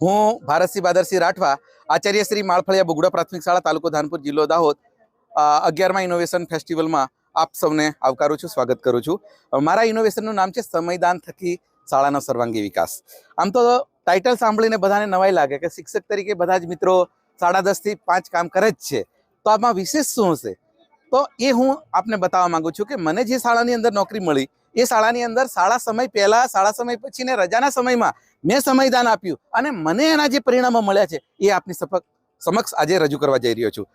હું ભારતસિંહ બાદરસિંહ રાઠવા, આચાર્ય શ્રી માળફળિયા બગુડા પ્રાથમિક શાળા, તાલુકો ધાનપુર જિલ્લો દાહોદ અગિયારમા ઇનોવેશન ફેસ્ટિવલમાં આપ સૌને આવકારું છું, સ્વાગત કરું છું. મારા ઇનોવેશનનું નામ છે સમયદાન થકી શાળાનો સર્વાંગી વિકાસ. આમ તો ટાઇટલ સાંભળીને બધાને નવાઈ લાગે કે શિક્ષક તરીકે બધા જ મિત્રો સાડા દસથી પાંચ કામ કરે જ છે. તો આમાં વિશેષ શું હશે? તો એ હું આપને બતાવવા માગું છું કે મને જે શાળાની અંદર નોકરી મળી એ શાળાની અંદર શાળા સમય પહેલા, શાળા સમય પછી ને રજાના સમયમાં મેં સમયદાન આપ્યું અને મને એના જે પરિણામો મળ્યા છે એ આપની સમક્ષ આજે રજૂ કરવા જઈ રહ્યો છું.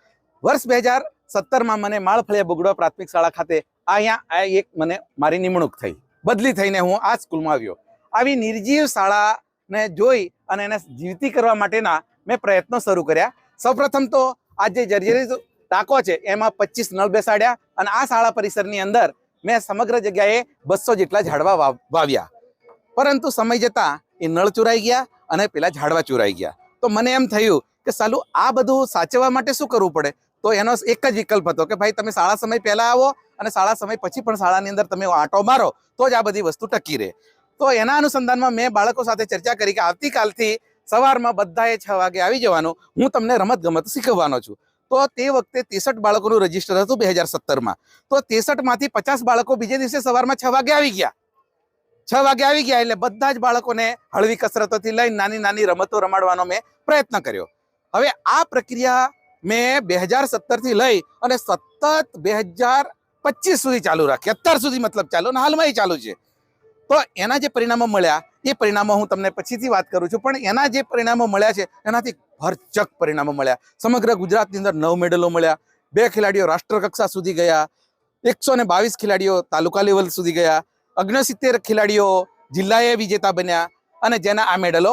વર્ષ બે હજાર સત્તરમાં મને માળફળિયા બગડો પ્રાથમિક શાળા ખાતે અહીંયા, આ એક મને મારી નિમણૂક થઈ. બદલી થઈને હું આ સ્કૂલમાં આવ્યો. આવી નિર્જીવ શાળાને જોઈ અને એને જીવતી કરવા માટેના મેં પ્રયત્નો શરૂ કર્યા. સૌપ્રથમ તો આ જે જર્જરી ટાંકો છે એમાં પચીસ નળ બેસાડ્યા અને આ શાળા પરિસરની અંદર મેં સમગ્ર જગ્યાએ બસો જેટલા ઝાડવા વાવ- વાવ્યા. પરંતુ સમય જતાં એ નળ ચૂરાઈ ગયા અને પેલા ઝાડવા ચુરાઈ ગયા. તો મને એમ થયું કે સાલું આ બધું સાચવવા માટે શું કરવું પડે? તો એનો એક જ વિકલ્પ હતો કે ભાઈ તમે શાળા સમય પહેલાં આવો અને શાળા સમય પછી પણ શાળાની અંદર તમે આંટો મારો, તો જ આ બધી વસ્તુ ટકી રહે. તો એના અનુસંધાનમાં મેં બાળકો સાથે ચર્ચા કરી કે આવતીકાલથી સવારમાં બધાએ છ વાગે આવી જવાનું. હું તમને રમત ગમત શીખવવાનો છું. તો તે વખતે ત્રેસઠ બાળકોનું રજિસ્ટર હતું બે હજાર તો ત્રેસઠમાંથી પચાસ બાળકો બીજે દિવસે સવારમાં છ વાગે આવી ગયા. છ વાગે આવી ગયા એટલે બધા જ બાળકોને હળવી કસરતોથી લઈને નાની નાની રમતો રમાડવાનો મેં પ્રયત્ન કર્યો. હવે આ પ્રક્રિયા મેં બે હજાર સત્તરથી લઈ અને સતત બે હજાર પચીસ સુધી ચાલુ રાખી. અત્યાર સુધી મતલબ ચાલુ અને હાલમાં એ ચાલુ છે. તો એના જે પરિણામો મળ્યા, એ પરિણામો હું તમને પછીથી વાત કરું છું. પણ એના જે પરિણામો મળ્યા છે, એનાથી ભરચક પરિણામો મળ્યા. સમગ્ર ગુજરાતની અંદર નવ મેડલો મળ્યા. બે ખેલાડીઓ રાષ્ટ્રકક્ષા સુધી ગયા. એકસો ને બાવીસ ખેલાડીઓ તાલુકા લેવલ સુધી ગયા. અગ્નસિત્તેર ખેલાડીઓ જિલ્લાએ વિજેતા બન્યા. અને જેના આ મેડલો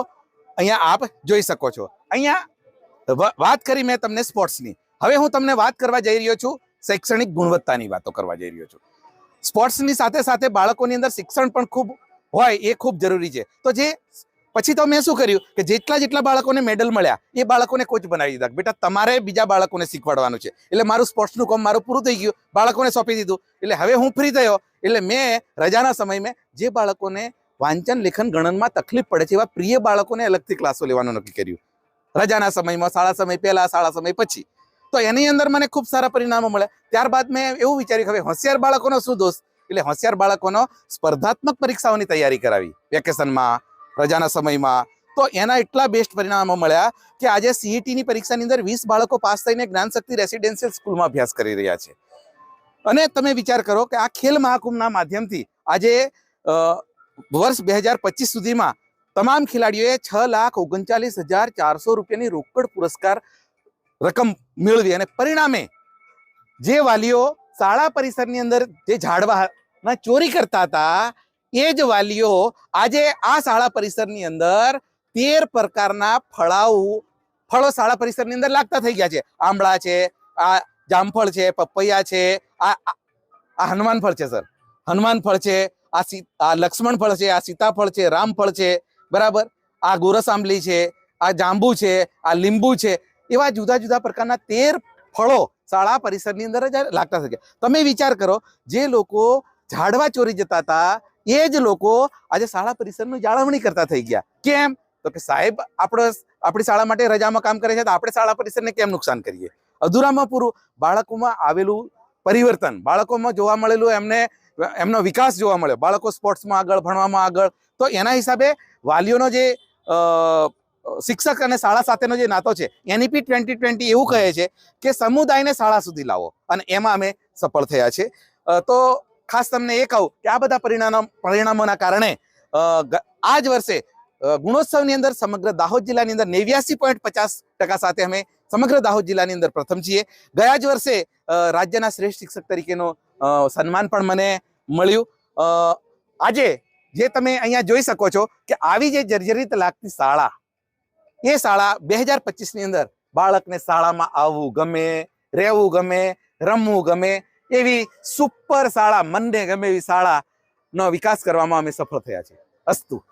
અહીંયા આપ જોઈ શકો છો. અહીંયા વાત કરી મેં તમને સ્પોર્ટ્સની. હવે હું તમને વાત કરવા જઈ રહ્યો છું શૈક્ષણિક ગુણવત્તાની વાતો કરવા જઈ રહ્યો છું. સ્પોર્ટ્સની સાથે સાથે બાળકોની અંદર શિક્ષણ પણ ખૂબ હોય એ ખૂબ જરૂરી છે. તો જે પછી તો મેં શું કર્યું કે જેટલા જેટલા બાળકોને મેડલ મળ્યા, એ બાળકોને કોચ બનાવી દીધા બેટા તમારે બીજા બાળકોને શીખવાડવાનું છે. એટલે મારું સ્પોર્ટ્સનું કામ મારું પૂરું થઈ ગયું, બાળકોને સોંપી દીધું. એટલે હવે હું ફ્રી થયો. એટલે મેં રજાના સમયમાં જે બાળકોને વાંચન, લેખન, ગણનમાં તકલીફ પડે છે એવા પ્રિય બાળકોને અલગથી ક્લાસો લેવાનું નક્કી કર્યું. રજાના સમયમાં, શાળા સમય પહેલાં, શાળા સમય પછી. તો એની અંદર મને ખૂબ સારા પરિણામો મળ્યા ત્યારબાદ મેં એવું વિચાર્યું હવે હોશિયાર બાળકોનો શું દોષ? એટલે હોશિયાર બાળકોનો સ્પર્ધાત્મક પરીક્ષાઓની તૈયારી કરાવી. વેકેશનમાં, રજાના સમયમાં. તો એના એટલા બેસ્ટ પરિણામો મળ્યા કે આજે સીઈટીની પરીક્ષાની અંદર વીસ બાળકો પાસ થઈને જ્ઞાનશક્તિ રેસિડેન્શિયલ સ્કૂલમાં અભ્યાસ કરી રહ્યા છે. અને તમે વિચાર કરો કે આ ખેલ મહાકુંભના માધ્યમથી આજે વર્ષ બે હજાર પચીસ સુધીમાં તમામ ખેલાડીઓએ છ લાખ ઓગણચાલીસ હજાર ચારસો રૂપિયાની રોકડ પુરસ્કાર રકમ મેળવી અને પરિણામે જે વાલીઓ શાળા પરિસરની અંદર જે ઝાડવાના ચોરી કરતા હતા, એ જ વાલીઓ આજે આ શાળા પરિસરની અંદર તેર પ્રકારના ફળાઉ ફળો શાળા પરિસરની અંદર લાગતા થઈ ગયા છે. આંબળા છે, આ જામફળ છે, પપૈયા છે, આ, આ- આ હનુમાન ફળ છે, સર. હનુમાન ફળ છે, આ સી, આ લક્ષ્મણ ફળ છે, આ સીતાફળ છે રામફળ છે, બરાબર? આ ગોરસ આંબલી છે, આ જાંબુ છે, આ લીંબુ છે એવા જુદા જુદા પ્રકારના તેર ફળો શાળા પરિસરની અંદર જ લાગતા શકે તમે વિચાર કરો, જે લોકો ઝાડવા ચોરી જતા હતા, એ જ લોકો આજે શાળા પરિસરની જાળવણી કરતા થઈ ગયા. કેમ? તો કે સાહેબ આપણો આપણી શાળા માટે રજામાં કામ કરે છે, તો આપણે શાળા પરિસરને કેમ નુકસાન કરીએ? અધૂરામાં પૂરું બાળકોમાં આવેલું પરિવર્તન, બાળકોમાં જોવા મળેલું એમને, એમનો વિકાસ જોવા મળ્યો. બાળકો સ્પોર્ટ્સમાં આગળ, ભણવામાં આગળ. તો એના હિસાબે વાલીઓનો જે શિક્ષક અને શાળા સાથેનો જે નાતો છે, એનઈપી ટ્વેન્ટી ટ્વેન્ટી એવું કહે છે કે સમુદાયને શાળા સુધી લાવો. અને એમાં અમે સફળ થયા છે તો ખાસ તમને એ કહું કે આ બધા પરિણામ, પરિણામોના કારણે આ જ વર્ષે ગુણોત્સવની અંદર સમગ્ર દાહોદ જિલ્લાની અંદર નેવ્યાસી પોઈન્ટ પચાસ ટકા સાથે અમે સમગ્ર દાહોદ જિલ્લાની અંદર પ્રથમ છીએ. ગયા જ વર્ષે રાજ્યના શ્રેષ્ઠ શિક્ષક તરીકેનો સન્માન પણ મને મળ્યું. આજે જે તમે અહીંયા જોઈ શકો છો કે આવી જે જર્જરિત લાગતી શાળા એ શાળા બે હજાર પચીસની અંદર બાળકને શાળામાં આવવું ગમે, રહેવું ગમે, રમવું ગમે, એવી સુપર શાળા મનને ગમે એવી શાળાનો વિકાસ કરવામાં અમે સફળ થયા છીએ. અસ્તુ.